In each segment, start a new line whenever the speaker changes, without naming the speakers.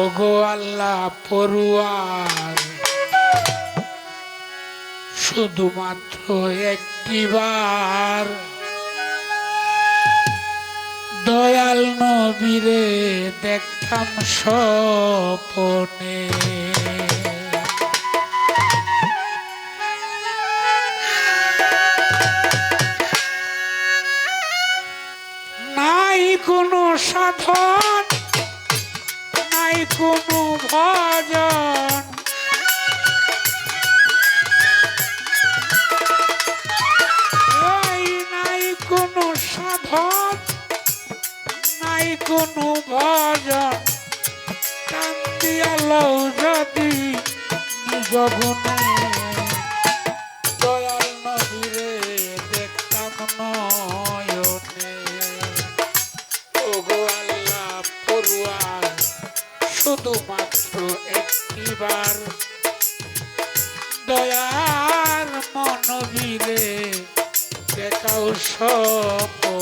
ওগো আল্লাহ পড়ুয়ার শুধুমাত্র একটিবার দয়াল নবীরে দেখতাম স্বপনে। নাই কোনো সাধন কোনো ভজন নাই কোনো সাধন নাই কোনো ভজন। কান দিয়ালো যদি নিজ গুণে দয়ার মনবীরে দেখাও সপনে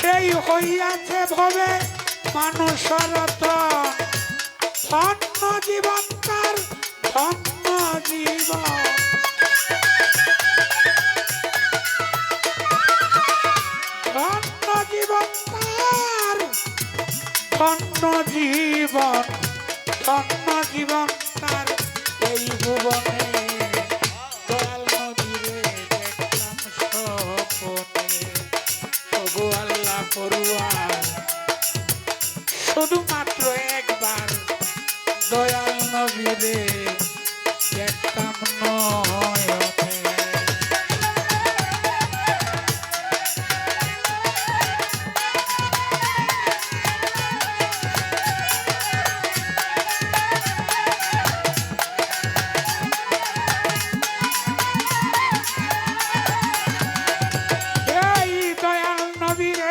সেই হইয়াছে ভবে মানুষের ধন্য জীবন তার ধন্য জীবন। নবীরে দেখতাম নয়নে এই দয়াল নবীরে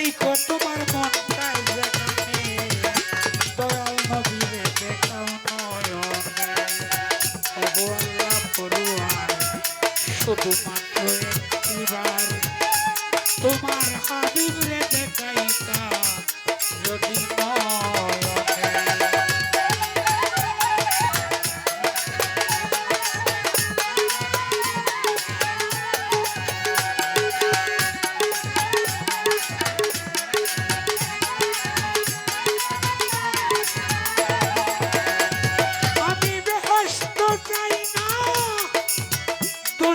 রে রাইখো তোমার মনটায় যেখানে দয়াল নবীরে দেখাও নয়নে ওগো আল্লাহ দেখাইতা যদি নয়নে